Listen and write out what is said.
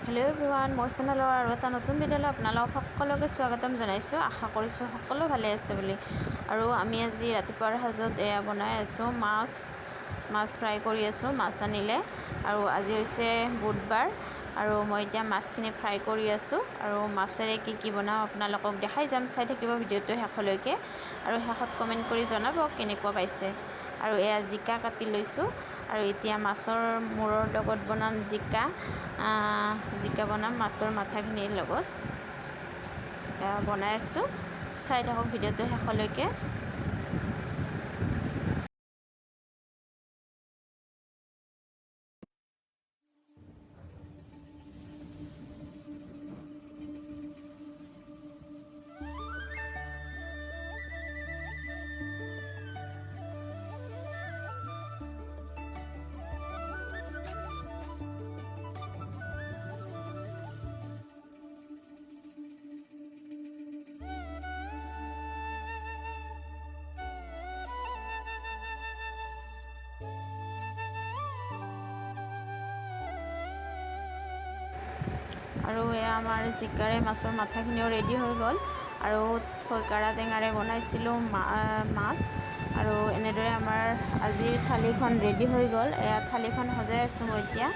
Hello everyone মোৰ চেনেলৰ আৰু এটা নতুন ভিডিঅ'লৈ আপোনালোকক সকলোকে স্বাগতম জনাইছোঁ। আশা কৰিছোঁ সকলো ভালে আছে বুলি। আৰু আমি আজি ৰাতিপুৱাৰ সাজত এয়া বনাই আছোঁ মাছ মাছ ফ্ৰাই কৰি আছোঁ মাছ আনিলে। আৰু আজি হৈছে বুধবাৰ আৰু মই এতিয়া মাছখিনি ফ্ৰাই কৰি আছোঁ। আৰু মাছেৰে কি কি বনাওঁ আপোনালোকক দেখাই যাম চাই থাকিব ভিডিঅ'টো শেষলৈকে। আৰু শেষত কমেণ্ট কৰি জনাব কেনেকুৱা পাইছে। আৰু এয়া জিকা কাটি লৈছোঁ। আৰু এতিয়া মাছৰ মূৰৰ লগত বনাম জিকা জিকা বনাম মাছৰ মাথাখিনিৰ লগত। বনাই আছোঁ। চাই থাকক ভিডিঅ'টো শেষলৈকে। আৰু এয়া আমাৰ জিকাৰে মাছৰ মাথাখিনিও ৰেডি হৈ গ'ল। আৰু থৈকাৰা টেঙাৰে বনাইছিলোঁ মাছ। আৰু এনেদৰে আমাৰ আজিৰ থালিখন ৰেডি হৈ গ'ল। এয়া থালিখন সজাই আছোঁ মই এতিয়া।